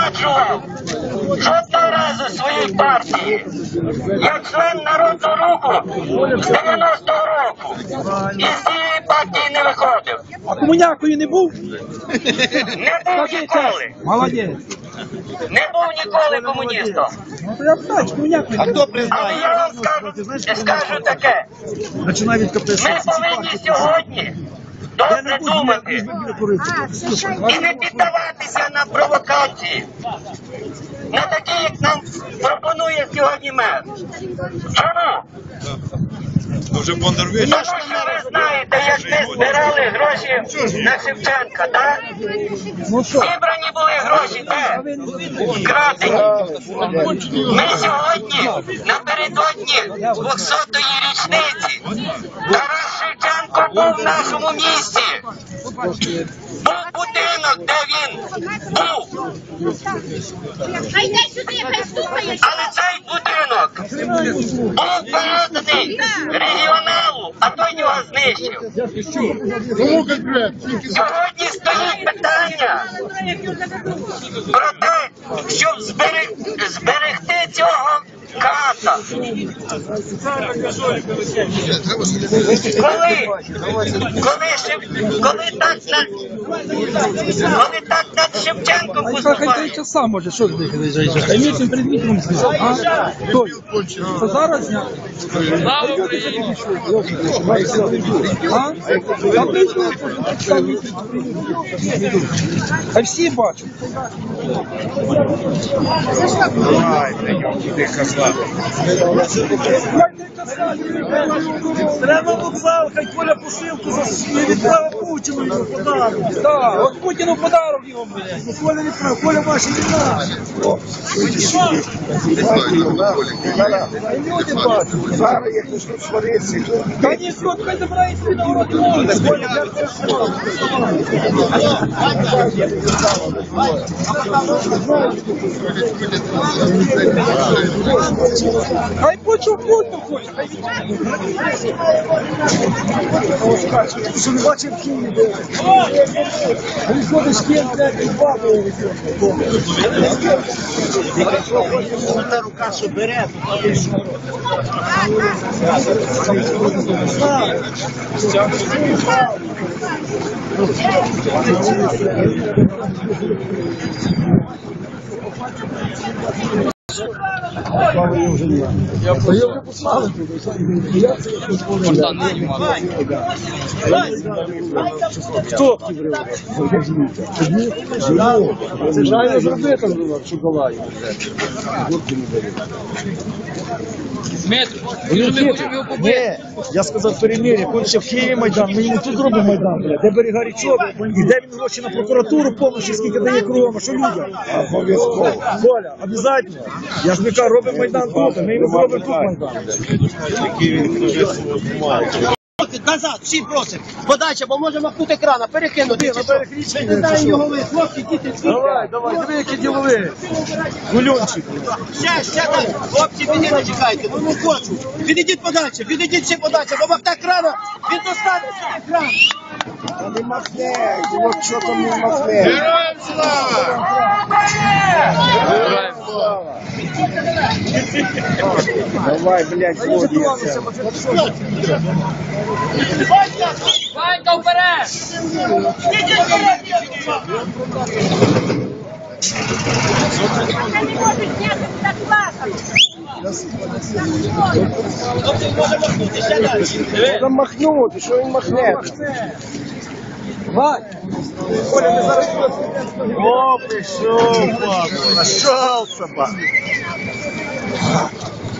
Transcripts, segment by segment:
звинувачував жодного разу своїй партії. Я член народного руху з 90-го року. І з цієї партії не виходив. А комунякою не був? Не був ніколи. Молодець. Не був ніколи комуністом. Ну А хто був? Але я вам скажу, скажу таке. Ми повинні сьогодні добре думати і не піддаватися на провокації, на такі, як нам пропонує сьогодні мер. Чому? Тому що ви знаєте, як ми збирали гроші на Шевченка, так? Ну? Зібрані були гроші, де? Вкрадені. Ми сьогодні напередодні 200-ї річниці. Був в нашому місті. Був будинок, де він був. Але цей будинок був переданий регіоналу, а той його знищив. Сьогодні стоїть питання про те, щоб зберег- зберегти цього ката. Коли, коли, Шев- коли так над, коли так над Шевченком А хай хай три може, що ти виїжджаєш? Хай мітим перед мітингом зняв, а? Хтось? Це зараз зняв? Слава Україні! А? Та прийшли, там мітинг. Хай всі бачать. Треба вокзал, хай Коля посилку за відправив Путіну його подарунок. Так, от Путіну подарок його, блядь. Ну, Коля відправив, Коля ваші не наш. А люди бачать. Зараз як почнуть сваритися. Та ніхто, хай забирає свій нагороду. Хай почув Путін хоче. Що не бачив в Києві. Приходиш блядь, і бабу. Та рука, що бере, Хто? Це ж зробити в шоколаді. Ні, я сказав перемір'я, коли ще в Києві Майдан, ми не тут робимо Майдан, бля, де берега річок, і де він гроші на прокуратуру повністю, скільки дає кругом, що людям? Обов'язково. Коля, обов'язково. Я ж не кажу, робимо Майдан тут, ми йому зробимо тут Майдан. Назад, всі просимо. Подача, бо може махнути крана, перекинути. Не дай його ви, хлопці, діти, Давай, давай, диви, які ділові. Гульончик. Ще, ще так. Хлопці, підійдіть, не чекайте, ну не хочу. Підійдіть подача, підійдіть всі подача, бо махне крана, він достане собі кран. Не махне, от що там не махне. Героям слава! Давай, блядь, злодіється. Ванька вперед! не можуть зняти так плакати. Хлопці, може махнути, ще далі. Треба махнути, що він махне? Вань, О, пришел, папа. Нашел собак.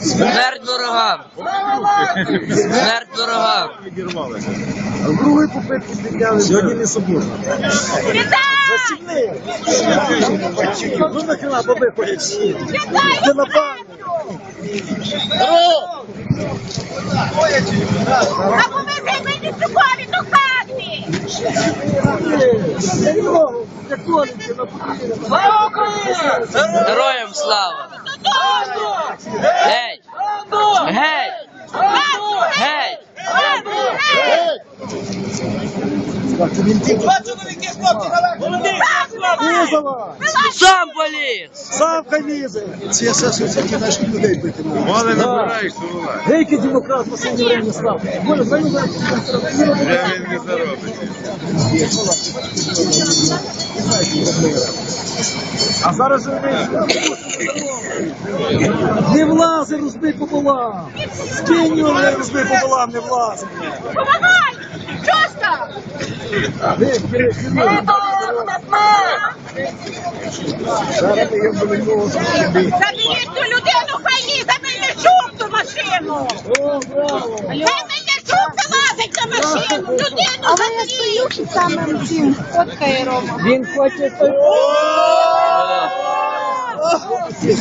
Смерть ворогам! Смерть ворогам! Другої попитки підняли. Сьогодні не субота. Засібни. Ну нахрена баби ходять всі. Ти на пан. Або ви займені цукрові до хати! Героям слава! Геть! Геть! Геть! Два чоловіки, хлопці, давай! Визова! Сам поліз! Сам хай! Ці сесії всякі наших людей бити можуть. Мали набираєш, то вона. Деякий демократ в останнє время став. Знаю, Вже він не заробить. А зараз же не влази розбий пополам. Скинь його, не розбий пополам, не влази. Помагай! Чоста! Заберіть ту людину, хай їй замиє шуб ту машину! Хай шуб залазить на машину! Людину А я стою самим цим, фоткає Рома. Він хоче Героям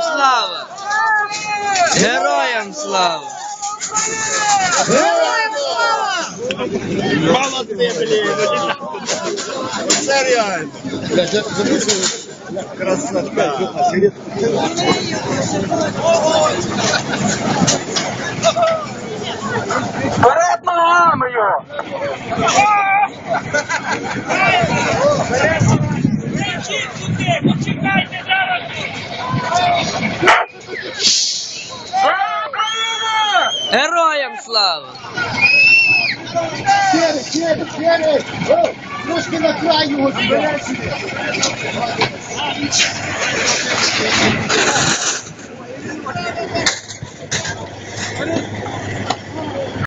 слава! Героям слава! Молодці, блін! Це реально. Красота. Вперед ногами його! Героям слава! Через, через! О, Трошки на край його збереш.